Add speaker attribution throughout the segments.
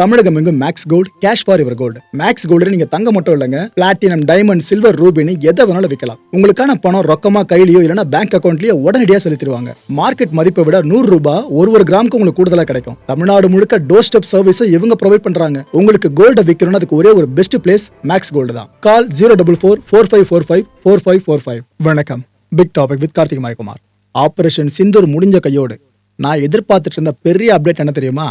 Speaker 1: தமிழகம் எங்கும் max gold cash for இவர் gold max gold நீங்க தங்க மட்டும் இல்லைங்க. பிளாட்டினம் டைமண்ட் சில்வர் ரூபினி எதை வேணாலும் விற்கலாம் உங்களுக்கான பணம் ரொக்கமா கையிலயோ இல்லைன்னா பேங்க் அக்கௌண்ட்லயோ உடனடியாக செலுத்திடுவாங்க. மார்க்கெட் மதிப்பை விட நூறு ரூபாய் ஒரு ஒரு கிராமுக்கு உங்களுக்கு கூடுதலா கிடைக்கும். தமிழ்நாடு முழுக்க டோர் ஸ்டெப் சர்வீஸும் இவங்க ப்ரொவைட் பண்றாங்க. உங்களுக்கு கோல்ட விற்கணும்னு அதுக்கு ஒரே ஒரு பெஸ்ட் பிளேஸ் மேக்ஸ் கோல்டு தான். Call zero double four four five four five four five four five வணக்கம். Big topic with Karthik Mayakumar. Operation Sindoor முடிஞ்ச கையோடு. நான் எதிர்பார்த்துட்டு இருந்த பெரிய அப்டேட் என்ன தெரியுமா?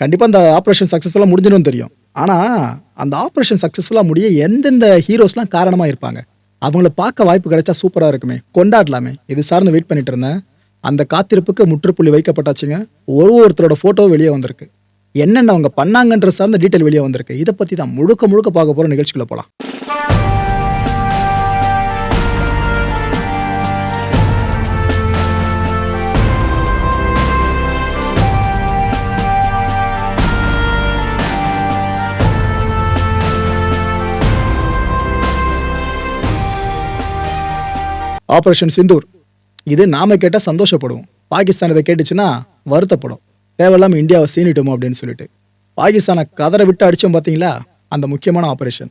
Speaker 1: கண்டிப்பாக அந்த ஆப்ரேஷன் சக்ஸஸ்ஃபுல்லாக முடிஞ்சிடும் தெரியும். ஆனால் அந்த ஆப்ரேஷன் சக்ஸஸ்ஃபுல்லாக முடிய எந்தெந்த ஹீரோஸ்லாம் காரணமாக இருப்பாங்க? அவங்கள பார்க்க வாய்ப்பு கிடைச்சா சூப்பராக இருக்குமே. கொண்டாடலாமே. இது சார்ந்து வெயிட் பண்ணிட்டு இருந்தேன். அந்த காத்திருப்புக்கு முற்றுப்புள்ளி வைக்கப்பட்டாச்சுங்க. ஒரு ஒருத்தரோட ஃபோட்டோ வெளியே வந்திருக்கு. என்னென்ன அவங்க பண்ணாங்கன்ற சார்ந்த டீட்டெயில் வெளியே வந்திருக்கு. இதை பற்றி தான் முழுக்க முழுக்க பார்க்க போகிற நிகழ்ச்சிக்குள்ளே போகலாம் ஆப்ரேஷன் சிந்தூர் இது நாம கேட்டால் சந்தோஷப்படுவோம். பாகிஸ்தான் இதை கேட்டுச்சுன்னா வருத்தப்படும். தேவையில்லாமல் இந்தியாவை சீனிட்டோமோ அப்படின்னு சொல்லிட்டு. பாகிஸ்தானை கதரை விட்டு அடித்தோம் பார்த்தீங்களா அந்த முக்கியமான ஆப்ரேஷன்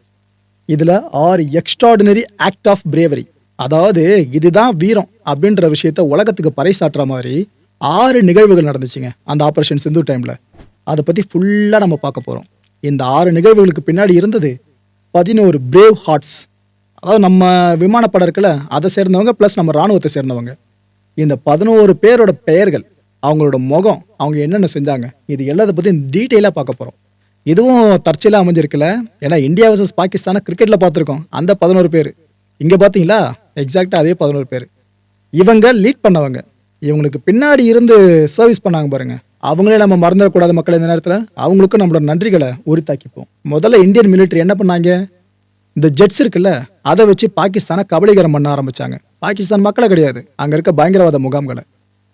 Speaker 1: இதில் ஆறு எக்ஸ்ட்ராடினரி ஆக்ட் ஆஃப் பிரேவரி அதாவது இதுதான் வீரம் அப்படின்ற விஷயத்த உலகத்துக்கு பறைசாற்றுற மாதிரி ஆறு நிகழ்வுகள் நடந்துச்சுங்க அந்த ஆப்ரேஷன் சிந்து டைமில் அதை பற்றி ஃபுல்லாக நம்ம பார்க்க போகிறோம் இந்த ஆறு நிகழ்வுகளுக்கு பின்னாடி இருந்தது பதினோரு பிரேவ் ஹார்ட்ஸ் அதாவது நம்ம விமானப்படை இருக்குல்ல அதை சேர்ந்தவங்க ப்ளஸ் நம்ம ராணுவத்தை சேர்ந்தவங்க. இந்த பதினோரு பேரோட பெயர்கள் அவங்களோட முகம் அவங்க என்னென்ன செஞ்சாங்க இது எல்லாத்தை பற்றி டீட்டெயிலாக பார்க்க போகிறோம் இதுவும் தற்செயலாக அமைஞ்சிருக்குல்ல? ஏன்னா இந்தியா வர்சஸ் பாகிஸ்தானை கிரிக்கெட்டில் பார்த்துருக்கோம். அந்த பதினோரு பேர். இங்கே பார்த்தீங்களா? எக்ஸாக்டாக அதே பதினோரு பேர். இவங்க லீட் பண்ணவங்க. இவங்களுக்கு பின்னாடி இருந்து சர்வீஸ் பண்ணாங்க பாருங்கள் அவங்களே நம்ம மறந்துடக்கூடாத மக்கள் இந்த நேரத்தில். அவங்களுக்கும் நம்மளோட நன்றிகளை உரித்தாக்கிப்போம். முதல்ல இந்தியன் மிலிட்டரி என்ன பண்ணாங்க? இந்த ஜெட்ஸ் இருக்குல்ல அதை வச்சு பாகிஸ்தானை கபலீகரம் பண்ண ஆரம்பிச்சாங்க. பாகிஸ்தான் மக்களை கிடையாது. அங்க இருக்க பயங்கரவாத முகாம்களை.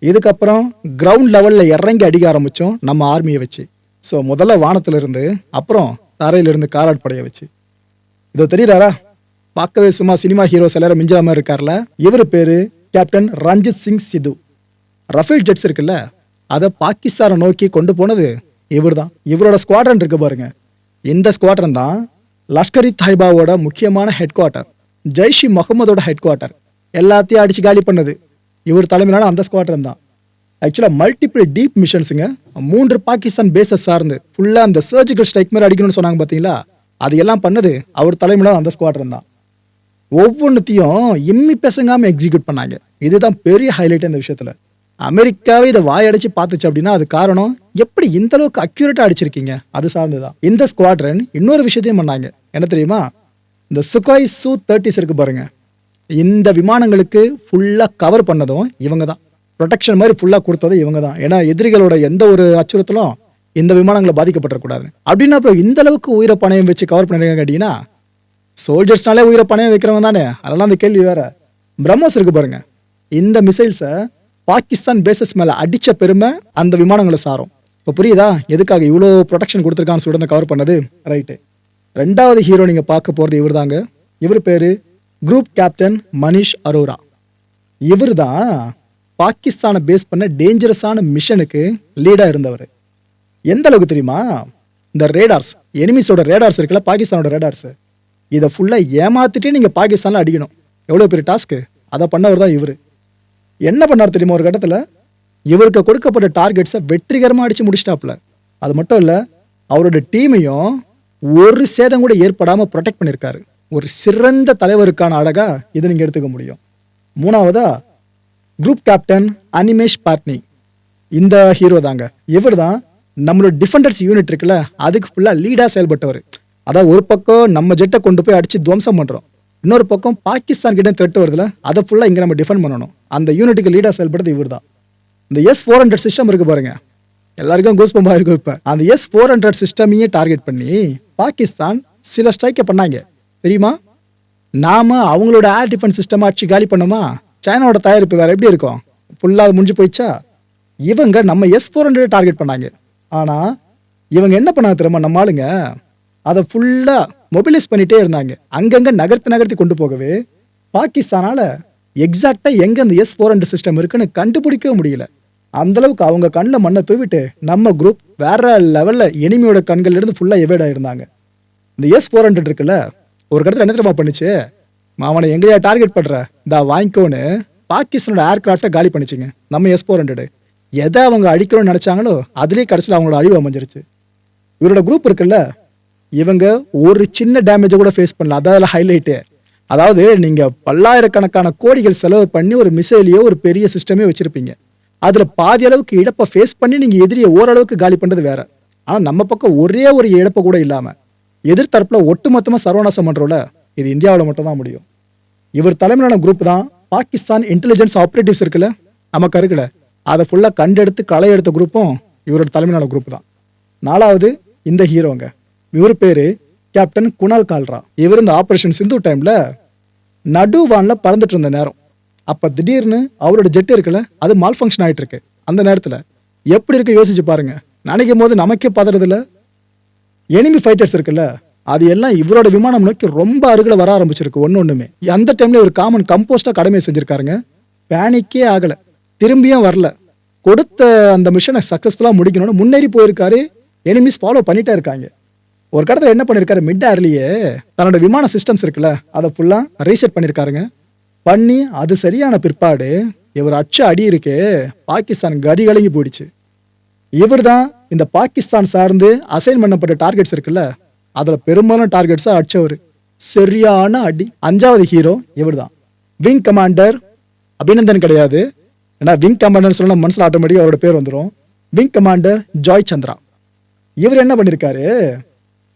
Speaker 1: இதுக்கப்புறம் கிரவுண்ட் லெவல்ல இறங்கி அடிக்க ஆரம்பிச்சோம் நம்ம ஆர்மியை வச்சு. ஸோ முதல்ல வானத்துல இருந்து அப்புறம் தரையிலிருந்து காராட் படையை வச்சு. இதோ தெரியுறாரா? பார்க்கவே சும்மா சினிமா ஹீரோஸ் எல்லாரும் மிஞ்சாம மாதிரி இருக்கார்ல? இவர் பேரு captain Ranjit Singh Sidhu. Rafale jets இருக்குல்ல அதை பாகிஸ்தானை நோக்கி கொண்டு போனது இவர்தான். இவரோட ஸ்குவாட்ரன் இருக்கு பாருங்க. இந்த ஸ்குவாட்ரன் தான் லஷ்கர் இ தாய்பாவோட முக்கியமான ஹெட் குவார்ட்டர் ஜெய்ஷி முகமதோட ஹெட் குவார்ட்டர் எல்லாத்தையும் அடிச்சு காலி பண்ணது இவர் தலைமையிலான அந்த ஸ்குவாட்ரன் தான். ஆக்சுவலாக மல்டிபிள் டீப் மிஷன்ஸுங்க மூன்று பாகிஸ்தான் பேசஸ் சார்ந்து ஃபுல்லாக அந்த சர்ஜிக்கல் ஸ்ட்ரைக் மாதிரி அடிக்கணும்னு சொன்னாங்க பார்த்தீங்களா அது எல்லாம் பண்ணது அவர் தலைமையில அந்த ஸ்குவாட்ரன் தான். ஒவ்வொன்றுத்தையும் இம்மி பேசங்காமல் எக்ஸிக்யூட் பண்ணாங்க. இதுதான் பெரிய ஹைலைட் இந்த விஷயத்தில். அமெரிக்காவே இதை வாயடைச்சு பார்த்துச்சு அப்படின்னா அது காரணம் எப்படி இந்த அளவுக்கு அக்யூரேட்டாக அடிச்சிருக்கீங்க? அது சார்ந்து தான் இந்த ஸ்குவாட்ரன் இன்னொரு விஷயத்தையும் பண்ணாங்க. என்ன தெரியுமா? இந்த சுகாய் சூ தேர்ட்டிஸ் இருக்கு பாருங்க. இந்த விமானங்களுக்கு ஃபுல்லாக கவர் பண்ணதும் இவங்க தான். ப்ரொடெக்ஷன் மாதிரி ஃபுல்லாக கொடுத்ததும் இவங்க தான். ஏன்னா எதிரிகளோட எந்த ஒரு அச்சுறுத்தலும் இந்த விமானங்களை பாதிக்கப்படக்கூடாது. அப்படின்னா அப்புறம் இந்த அளவுக்கு உயிரை பணையம் வச்சு கவர் பண்ணிருக்காங்க கேட்டிங்கன்னா சோல்ஜர்ஸ்னாலே உயிரை பணையம் வைக்கிறவங்க தானே? அதெல்லாம் அந்த கேள்வி வேற. பிரம்மோஸ் இருக்கு பாருங்க. இந்த மிசைல்ஸை பாகிஸ்தான் பேசஸ் மேலே அடித்த பெருமை அந்த விமானங்களை சாரும். இப்போ புரியுதா? எதுக்காக இவ்வளோ ப்ரொடெக்ஷன் கொடுத்துருக்கான்னு சொல்லிட்டு கவர் பண்ணது? ரைட்டு ரெண்டாவது ஹீரோ நீங்கள் பார்க்க போகிறது இவர் தாங்க இவர் பேர் குரூப் கேப்டன் மனிஷ் அரோரா. இவர் தான் பாகிஸ்தானை பேஸ் பண்ண டேஞ்சரஸான மிஷனுக்கு லீடாக இருந்தவர். எந்த அளவுக்கு தெரியுமா? இந்த ரேடார்ஸ் எனிமிஸோட ரேடார்ஸ் இருக்குல்ல பாகிஸ்தானோட ரேடார்ஸ் இதை ஃபுல்லாக ஏமாத்திட்டே நீங்கள் பாகிஸ்தானில் அடிக்கணும். எவ்வளோ பெரிய டாஸ்க்கு அதை பண்ணவர் தான் இவர். என்ன பண்ணார் தெரியுமா ஒரு கட்டத்தில்? இவருக்கு கொடுக்கப்பட்ட டார்கெட்ஸை வெற்றிகரமாக அடித்து முடிச்சிட்டாப்புல. அது மட்டும் இல்லை அவரோட டீமையும் ஒரு சேதம் கூட ஏற்படாமல் ப்ரொடெக்ட் பண்ணியிருக்காரு ஒரு சிறந்த தலைவருக்கான அழகாக இதை நீங்கள் எடுத்துக்க முடியும். மூணாவதா குரூப் கேப்டன் அனிமேஷ் பாட்னி இந்த ஹீரோ தாங்க. இவர் தான் நம்மளோட டிஃபெண்டர்ஸ் யூனிட் இருக்குல்ல அதுக்கு ஃபுல்லாக லீடாக செயல்பட்டவர். அதாவது ஒரு பக்கம் நம்ம ஜெட்டை கொண்டு போய் அடித்து துவம்சம் பண்ணுறோம் இன்னொரு பக்கம் பாகிஸ்தான் கிட்ட திரட்டு வருதுல அதை ஃபுல்லாக இங்கே நம்ம டிஃபெண்ட் பண்ணணும். அந்த யூனிட்டுக்கு லீடாக செயல்படுறது இவர் தான் இந்த எஸ் ஃபோர் ஹண்ட்ரட் சிஸ்டம் இருக்குது பாருங்கள் எல்லாருக்கும் கோஸ்பம்பா இருக்கும் இப்போ. அந்த எஸ் ஃபோர் ஹண்ட்ரட் சிஸ்டமையே டார்கெட் பண்ணி பாகிஸ்தான் சில ஸ்ட்ரைக்கை பண்ணாங்க. தெரியுமா? நாம அவங்களோட ஏர் டிஃபென்ஸ் சிஸ்டம் அடிச்சு காலி பண்ணோமா? சைனாவோட தயாரிப்பு வேற எப்படி இருக்கும்? ஃபுல்லாக அது முடிஞ்சு போயிடுச்சா? இவங்க நம்ம எஸ் ஃபோர் ஹண்ட்ரட் டார்கெட் பண்ணாங்க. ஆனால் இவங்க என்ன பண்ணாங்க தெரியுமா? நம்ம ஆளுங்க அதை ஃபுல்லாக மொபிலைஸ் பண்ணிட்டே இருந்தாங்க. அங்கங்கே நகர்த்தி நகர்த்தி கொண்டு போகவே பாகிஸ்தானால எக்ஸாக்டாக எங்கே அந்த எஸ் ஃபோர் ஹண்ட்ரட் சிஸ்டம் இருக்குன்னு கண்டுபிடிக்கவே முடியல. அந்த அளவுக்கு அவங்க கண்ணில் மண்ணை தூவிட்டு நம்ம குரூப் வேற லெவலில் எனிமியோட கண்கள்லேருந்து ஃபுல்லாக எவேட் ஆயிருந்தாங்க. இந்த எஸ் ஃபோர் ஹண்ட்ரட் இருக்குல்ல ஒரு கடத்துல என்ன தெரியுமா பண்ணுச்சு? அவனை எங்கேயா டார்கெட் பண்ணுற இந்த வாங்கிக்கோன்னு பாகிஸ்தானோட ஏர்கிராஃப்டை காலி பண்ணிச்சுங்க. நம்ம எஸ் ஃபோர் ஹண்ட்ரடு எதை அவங்க அடிக்கணும்னு நினச்சாங்களோ அதுலேயே கடைசியில் அவங்களோட அழிவு அமைஞ்சிருச்சு. இவரோட குரூப் இருக்குல்ல இவங்க ஒரு சின்ன டேமேஜை கூட ஃபேஸ் பண்ணல. அதாவது ஹைலைட்டு அதாவது நீங்கள் பல்லாயிரக்கணக்கான கோடிகள் செலவு பண்ணி ஒரு மிசைலையோ ஒரு பெரிய சிஸ்டமே வச்சுருப்பீங்க. அதில் பாதி அளவுக்கு இழப்பை ஃபேஸ் பண்ணி நீங்கள் எதிரியை ஓரளவுக்கு காலி பண்ணுறது வேற. ஆனால் நம்ம பக்கம் ஒரே ஒரு இழப்பை கூட இல்லாமல் எதிர்த்தரப்பில் ஒட்டுமொத்தமாக சர்வநாசம் பண்றோம்ல இது இந்தியாவில் மட்டும்தான் முடியும். இவர் தலைமையிலான குரூப் தான் பாகிஸ்தான் இன்டெலிஜென்ஸ் ஆப்ரேட்டிவ்ஸ் இருக்குல்ல நமக்கு இருக்குல்ல அதை ஃபுல்லாக கண்டெடுத்து களை எடுத்த குரூப்பும் இவரோட தலைமையிலான குரூப் தான். நாலாவது இந்த ஹீரோங்க. இவர் பேர் கேப்டன் குணால் கால்ரா. இவர் இந்த ஆப்ரேஷன் சிந்து டைமில் நடுவானில் பறந்துட்டு இருந்த நேரம். அப்ப திடீர்னு அவரோட ஜெட் இருக்குல்ல அது மால் ஃபங்க்ஷன் ஆயிட்டு இருக்கு அந்த நேரத்துல எப்படி இருக்கு யோசிச்சு பாருங்க. நினைக்கும் போது நமக்கே பதறதில்ல. எனிமி ஃபைட்டர்ஸ் இருக்குல்ல அது எல்லாம் இவரோட விமானம் நோக்கி ரொம்ப அருகில் வர ஆரம்பிச்சிருக்கு. ஒன்று ஒன்றுமே அந்த டைம்ல ஒரு காமன் கம்போஸ்டாக கடமை செஞ்சுருக்காருங்க. பேனிக்கே ஆகலை. திரும்பியும் வரல. கொடுத்த அந்த மிஷனை சக்ஸஸ்ஃபுல்லாக முடிக்கணும்னு முன்னேறி போயிருக்காரு. எனிமிஸ் ஃபாலோ பண்ணிட்டே இருக்காங்க. ஒரு கடத்துல என்ன பண்ணியிருக்காரு மிட் ஏர்லயே தன்னோட விமான சிஸ்டம்ஸ் இருக்குல்ல அதை ஃபுல்லாக ரீசெட் பண்ணியிருக்காருங்க பண்ணி அது சரியான பிற்பாடு. இவர் அச்ச அடி இருக்கே பாகிஸ்தான் கதி கலங்கி போயிடுச்சு. இவர் தான் இந்த பாகிஸ்தான் சார்ந்து அசைன் பண்ணப்பட்ட டார்கெட்ஸ் இருக்குல்ல அதில் பெரும்பாலும் டார்கெட்ஸாக அடிச்சவர். சரியான அடி. அஞ்சாவது ஹீரோ இவர் தான் விங் கமாண்டர் அபிநந்தன் கிடையாது. ஏன்னா விங் கமாண்டர்னு சொன்னால் மனசில் ஆட்டோமேட்டிக்காக அவரோட பேர் வந்துடும் விங் கமாண்டர் ஜாய் சந்திரா இவர் என்ன பண்ணியிருக்காரு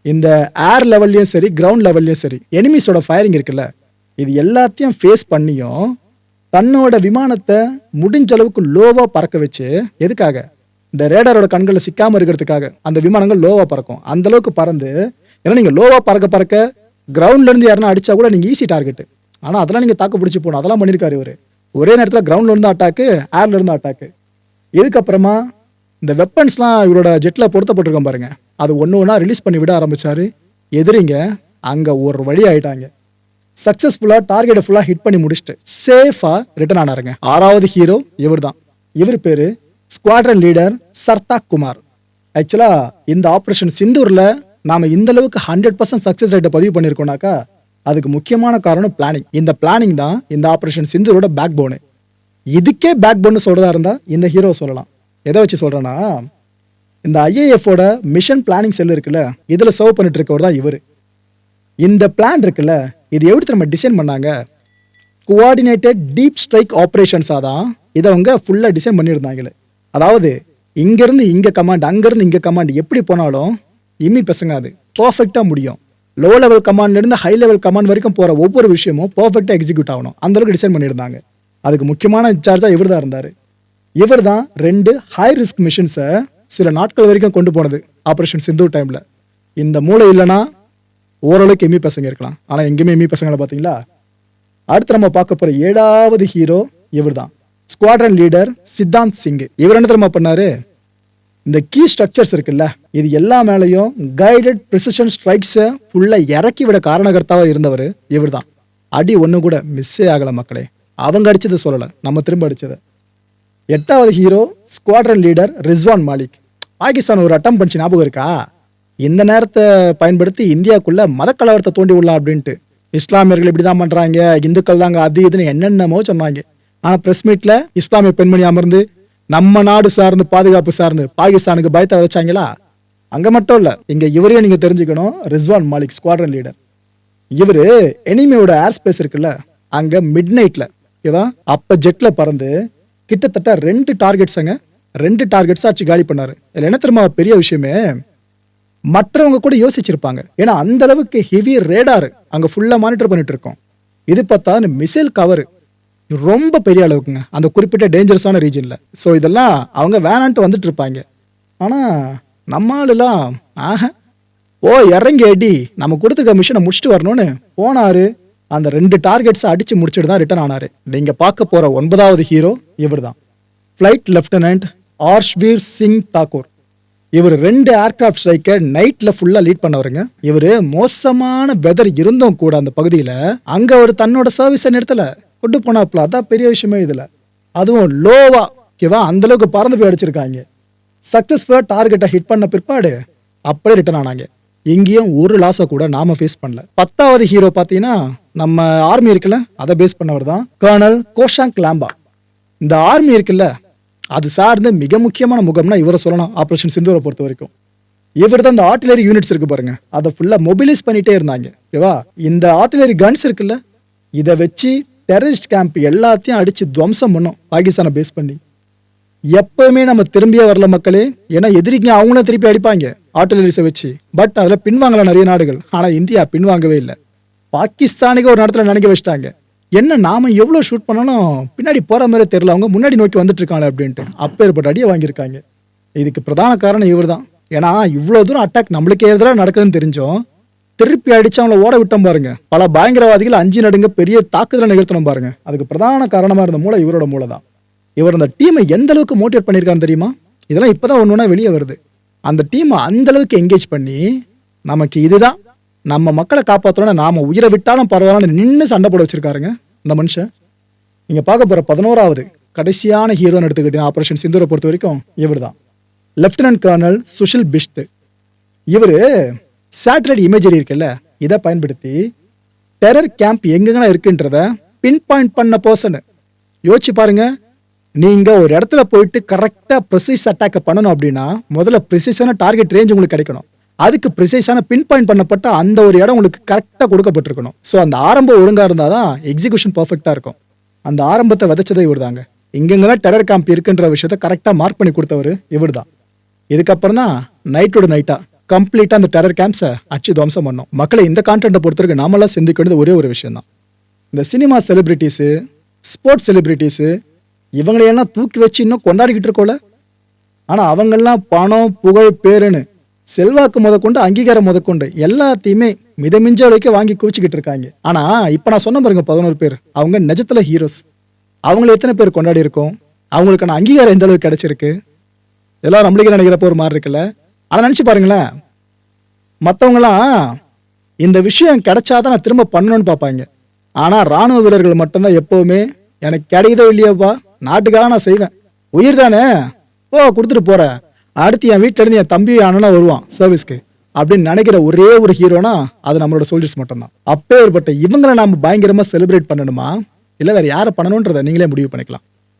Speaker 1: இந்த ஏர் லெவல்லையும் சரி கிரவுண்ட் லெவல்லையும் சரி எனிமிஸோட ஃபயரிங் இருக்குல்ல இது எல்லாத்தையும் ஃபேஸ் பண்ணியும் தன்னோட விமானத்தை முடிஞ்ச அளவுக்கு லோவாக பறக்க வச்சு எதுக்காக? இந்த ரேடாரோட கண்களில் சிக்காமல் இருக்கிறதுக்காக அந்த விமானங்கள் லோவாக பறக்கும். அந்த அளவுக்கு பறந்து ஏன்னா நீங்கள் லோவாக பறக்க பறக்க கிரவுண்ட்ல இருந்து யாருன்னா அடிச்சா கூட நீங்கள் ஈஸி டார்கெட் ஆனால் அதெல்லாம் நீங்கள் தாக்கு பிடிச்சி போகணும். அதெல்லாம் பண்ணியிருக்காரு இவர். ஒரே நேரத்தில் கிரவுண்ட்ல இருந்து அட்டாக்கு ஏர்ல இருந்து அட்டாக்கு இதுக்கப்புறமா இந்த வெப்பன்ஸ்லாம் இவரோட ஜெட்டில் பொருத்தப்பட்டிருக்கோம் பாருங்க. அது ஒன்று ஒன்றா ரிலீஸ் பண்ணி விட ஆரம்பிச்சாரு. எதிரிங்க அங்கே ஒரு வழி ஆயிட்டாங்க. சக்ஸஸ்ஃபுல்லாக டார்கெட்டை ஃபுல்லாக ஹிட் பண்ணி முடிச்சுட்டு சேஃபாக ரிட்டர்ன் ஆனாருங்க. ஆறாவது ஹீரோ இவர் தான் இவர் பேர் ஸ்குவாட்ரன் லீடர் சர்தாக் குமார். ஆக்சுவலாக இந்த ஆப்ரேஷன் சிந்தூரில் நாம் இந்த அளவுக்கு ஹண்ட்ரட் பர்சன்ட் சக்ஸஸ் ரேட்டை பதிவு பண்ணியிருக்கோம்னாக்கா அதுக்கு முக்கியமான காரணம் பிளானிங் இந்த பிளானிங் தான் இந்த ஆப்ரேஷன் சிந்தூரோட பேக் போனு இதுக்கே பேக் போன்னு சொல்றதா இருந்தா இந்த ஹீரோ சொல்லலாம். எதை வச்சு சொல்றேன்னா இந்த ஐஏஎஃபோட மிஷன் பிளானிங் செல் இருக்குல்ல இதுல சர்வ் பண்ணிட்டு இருக்கவர் தான் இவர். இந்த பிளான் இருக்குல்ல இது எப்படி நம்ம டிசைன் பண்ணாங்க. கோஆர்டினேட்டட் டீப் ஸ்ட்ரைக் ஆப்ரேஷன்ஸாக தான் இதை அவங்க ஃபுல்லாக டிசைன் பண்ணியிருந்தாங்களே. அதாவது இங்கேருந்து இங்கே கமாண்ட் அங்கேருந்து இங்கே கமாண்ட் எப்படி போனாலும் இம்மி பசங்க அது பர்ஃபெக்டாக முடியும். லோ லெவல் கமாண்ட்லேருந்து ஹை லெவல் கமாண்ட் வரைக்கும் போகிற ஒவ்வொரு விஷயமும் பர்ஃபெக்டாக எக்ஸிக்யூட் ஆகணும். அந்த அளவுக்கு டிசைன் பண்ணியிருந்தாங்க. அதுக்கு முக்கியமான இன்சார்ஜாக இவர் தான் இருந்தார். இவர் தான் ரெண்டு ஹை ரிஸ்க் மிஷின்ஸை சில நாட்கள் வரைக்கும் கொண்டு போனது. ஆப்ரேஷன் சிந்து டைமில் இந்த மூளை இல்லைன்னா ஓரளவுக்கு எம்மி பசங்க இருக்கலாம். ஆனால் எங்கேயுமே எம்மி பசங்களை பார்த்தீங்களா? அடுத்து நம்ம பார்க்க போகிற ஏழாவது ஹீரோ இவர் தான் ஸ்குவாட்ரன் லீடர் சித்தாந்த் சிங். இவர் என்ன தெரியுமா பண்ணாரு? இந்த கீ ஸ்ட்ரக்சர்ஸ் இருக்குல்ல இது எல்லா மேலேயும் கைடட் ப்ரிசிஷன் ஸ்ட்ரைக்ஸை ஃபுல்லாக இறக்கி விட காரணகர்த்தாவாக இருந்தவர் இவர் தான் அடி ஒன்று கூட மிஸ்ஸே ஆகலை மக்களே. அவங்க அடித்ததை சொல்லலை நம்ம திரும்ப அடித்தது எட்டாவது hero squadron leader Rizwan Malik. Pakistan ஒரு அட்டம் பண்ணிச்சு ஞாபகம் இருக்கா? இந்த நேரத்தை பயன்படுத்தி இந்தியாக்குள்ள மதக்கலவரத்தை தூண்டி விடலாம் அப்படின்ட்டு. இஸ்லாமியர்கள் இப்படி தான் பண்ணுறாங்க இந்துக்கள் தாங்க அது இதுன்னு என்னென்னமோ சொன்னாங்க. ஆனால் ப்ரெஸ் மீட்டில் இஸ்லாமிய பெண்மணி அமர்ந்து நம்ம நாடு சார்ந்து பாதுகாப்பு சார்ந்து பாகிஸ்தானுக்கு பயத்தை வச்சாங்களா அங்கே மட்டும் இல்லை இங்கே இவரையும் நீங்கள் தெரிஞ்சுக்கணும் ரிஸ்வான் மாலிக் ஸ்குவாட்ரன் லீடர் இவர் எனிமியோட ஏர் ஸ்பேஸ் இருக்குல்ல அங்க மிட் நைட்ல ஓகேவா அப்ப ஜெட்ல பறந்து கிட்டத்தட்ட ரெண்டு டார்கெட்ஸங்க ரெண்டு டார்கெட்ஸ் ஆச்சு காலி பண்ணாரு. இதுல என்ன தெரியுமா பெரிய விஷயமே? மற்றவங்க கூட யோசிச்சிருப்பாங்க. ஏன்னா அந்த அளவுக்கு ஹெவி ரேடார் அங்கே ஃபுல்லாக மானிட்டர் பண்ணிட்டு இருக்கோம் இது பார்த்தா மிசைல் கவர் ரொம்ப பெரிய அளவுக்குங்க. அந்த குறிப்பிட்ட டேஞ்சரஸான ரீஜனில் ஸோ இதெல்லாம் அவங்க வேணான்ட்டு வந்துட்டு இருப்பாங்க ஆனால் நம்ம ஆளுலாம் ஓ இறங்கி அடி நம்ம கொடுத்துருக்க மிஷினை முடிச்சுட்டு வரணும்னு போனாரு. அந்த ரெண்டு டார்கெட்ஸை அடிச்சு முடிச்சுட்டு தான் ரிட்டர்ன் ஆனாரு. நீங்க பார்க்க போற ஒன்பதாவது ஹீரோ இவர் தான் ஃப்ளைட் லெப்டினன்ட் ஆர்ஷ்வீர் சிங் தாக்கூர் இவர் ரெண்டு ஏர்கிராஃப்ட் ஸ்ட்ரைக்கை நைட்ல ஃபுல்லா லீட் பண்ணவருங்க. இவர் மோசமான வெதர் இருந்தும் கூட அந்த பகுதியில அங்க அவர் தன்னோட சர்வீஸை நிறுத்தல. கொண்டு போனாப்ல அதான் பெரிய விஷயமே இதுல. அதுவும் லோவா ஓகேவா? அந்த அளவுக்கு பறந்து போய் அடிச்சிருக்காங்க. சக்ஸஸ்ஃபுல்லாக டார்கெட்டை ஹிட் பண்ண பிற்பாடு அப்படியே ரிட்டர்ன் ஆனாங்க. எங்கேயும் ஒரு லாஸை கூட நாம ஃபேஸ் பண்ணல. பத்தாவது ஹீரோ பார்த்தீங்கன்னா நம்ம ஆர்மி இருக்குல்ல அதை பேஸ் பண்ணவர் தான் கர்னல் கோஷாங் கிளாம்பா இந்த ஆர்மி இருக்குல்ல அது சார்ந்த மிக முக்கியமான முகம்னா இவரை சொல்லலாம். ஆப்ரேஷன் சிந்தூரை பொறுத்த வரைக்கும். இவர் தான் இந்த ஆர்டிலரி யூனிட்ஸ் இருக்கு பாருங்க. அதை ஃபுல்லாக மொபிலைஸ் பண்ணிட்டே இருந்தாங்க. ஓகேவா இந்த ஆர்டிலரி கன்ஸ் இருக்குல்ல இதை வச்சு டெரரிஸ்ட் கேம்ப் எல்லாத்தையும் அடிச்சு துவம்சம் பண்ணோம். பாகிஸ்தானை பேஸ் பண்ணி. எப்பவுமே நம்ம திரும்பியே வரல மக்களே. ஏன்னா எதிரிங்க அவங்களும் திருப்பி அடிப்பாங்க ஆர்டிலரிஸை வச்சு. பட் அதில் பின்வாங்கலாம் நிறைய நாடுகள். ஆனால் இந்தியா பின்வாங்கவே இல்லை. பாகிஸ்தானுக்கு ஒரு நேரத்தில் நினைக்க வச்சிட்டாங்க. என்ன நாம எவ்வளோ ஷூட் பண்ணாலும் பின்னாடி போகிற மாதிரி தெரியல. அவங்க முன்னாடி நோக்கி வந்துட்டுருக்காங்க அப்படின்ட்டு. அப்படின்ட்டு அப்பேற்பட்ட அடியை வாங்கியிருக்காங்க. இதுக்கு பிரதான காரணம் இவர் தான் ஏன்னா இவ்வளோ தூரம் அட்டாக் நம்மளுக்கே எதிராக நடக்குதுன்னு தெரிஞ்சோம். திருப்பி அடிச்சு அவங்கள ஓட விட்டோம் பாருங்க. பல பயங்கரவாதிகள் அஞ்சு நடுங்க பெரிய தாக்குதலை நிகழ்த்தணும் பாருங்க. அதுக்கு பிரதான காரணமாக இருந்த மூளை இவரோட மூளை தான். இவர் அந்த டீமை எந்த அளவுக்கு மோட்டிவேட் பண்ணியிருக்கான்னு தெரியுமா? இதெல்லாம் இப்போ தான் ஒன்று ஒன்றா வெளியே வருது. அந்த டீமை அந்த அளவுக்கு என்கேஜ் பண்ணி நமக்கு இதுதான் நம்ம மக்களை காப்பாற்றணும்னா நாம உயிரை விட்டாலும் பரவாயில்லன்னு நின்று சண்டை போட வச்சிருக்காருங்க இந்த மனுஷன். நீங்கள் பார்க்க போகிற பதினோராவது கடைசியான ஹீரோன்னு எடுத்துக்கிட்டீங்கன்னா ஆப்ரேஷன் சிந்தூரை பொறுத்த வரைக்கும் இவர் தான் லெப்டினன்ட் கர்னல் சுஷில் பிஷ்த் இவர் சேட்டலைட் இமேஜரி இருக்குல்ல இதை பயன்படுத்தி டெரர் கேம்ப் எங்கெங்கெல்லாம் இருக்குன்றத பின் பாயிண்ட் பண்ண பர்சன் யோசிச்சு பாருங்க நீங்கள் ஒரு இடத்துல போயிட்டு கரெக்டாக ப்ரிசைஸ் அட்டாக் பண்ணணும் அப்படின்னா முதல்ல ப்ரிசைஸான டார்கெட் ரேஞ்ச் உங்களுக்கு கிடைக்கணும். அதுக்கு ப்ரிசைஸான பின் பாயிண்ட் பண்ணப்பட்ட அந்த ஒரு இடம் உங்களுக்கு கரெக்டாக கொடுக்கப்பட்டிருக்கணும். ஸோ அந்த ஆரம்பம் ஒழுங்காக இருந்தால் தான் எக்ஸிகியூஷன் பர்ஃபெக்டாக இருக்கும். அந்த ஆரம்பத்தை விதைச்சதே இவர் தாங்க. இங்கெங்கெல்லாம் டெரர் கேம்ப் இருக்குன்ற விஷயத்த கரெக்டாக மார்க் பண்ணி கொடுத்தவர் இவர் தான். இதுக்கப்புறம் தான் நைட்டோட நைட்டாக கம்ப்ளீட்டாக அந்த டெரர் கேம்ப்ஸை அச்சு துவம்சம் பண்ணோம். மக்களை இந்த கான்டென்ட்டை பொறுத்தவரைக்கும் நாமெல்லாம் சிந்திக்க வேண்டியது ஒரே ஒரு விஷயம் தான். இந்த சினிமா செலிபிரிட்டிஸு ஸ்போர்ட்ஸ் செலிபிரிட்டிஸு இவங்களையெல்லாம் தூக்கி வச்சு இன்னும் கொண்டாடிக்கிட்டு இருக்கோல ஆனால் அவங்கெல்லாம் பணம் புகழ் பேருன்னு செல்வாக்கு முதற்கொண்டு அங்கீகாரம் முதற்கொண்டு எல்லாத்தையுமே மிதமிஞ்ச வரைக்கும் வாங்கி குவிச்சுக்கிட்டு இருக்காங்க. ஆனா இப்ப நான் சொன்ன பாருங்க பதினோரு பேர். அவங்க நிஜத்துல ஹீரோஸ் அவங்கள எத்தனை பேர் கொண்டாடி இருக்கோம்? அவங்களுக்கான அங்கீகாரம் எந்த அளவுக்கு கிடைச்சிருக்கு? இதெல்லாம் நம்மளுக்கு நினைக்கிறப்ப ஒரு மாதிரி இருக்குல்ல? ஆனா நினைச்சு பாருங்களேன். மற்றவங்களாம் இந்த விஷயம் கிடைச்சாதான் நான் திரும்ப பண்ணணும்னு பார்ப்பாங்க. ஆனா ராணுவ வீரர்கள் மட்டும்தான் எப்பவுமே எனக்கு கிடைக்குதோ இல்லையோப்பா நாட்டுக்காக நான் செய்வேன். உயிர் தானே? ஓ கொடுத்துட்டு போறேன். அடுத்து என் வீட்டிலேருந்து என் தம்பி அண்ணனா வருவான் சர்வீஸ்க்கு அப்படின்னு நினைக்கிற ஒரே ஒரு ஹீரோனா அது நம்மளோட சோல்ஜர்ஸ் மட்டும்தான். அப்பேற்பட்ட இவங்களை நாம பயங்கரமா செலிப்ரேட் பண்ணணுமா? இல்லை வேற யாரை பண்ணணுன்றதை நீங்களே முடிவு பண்ணிக்கலாம்.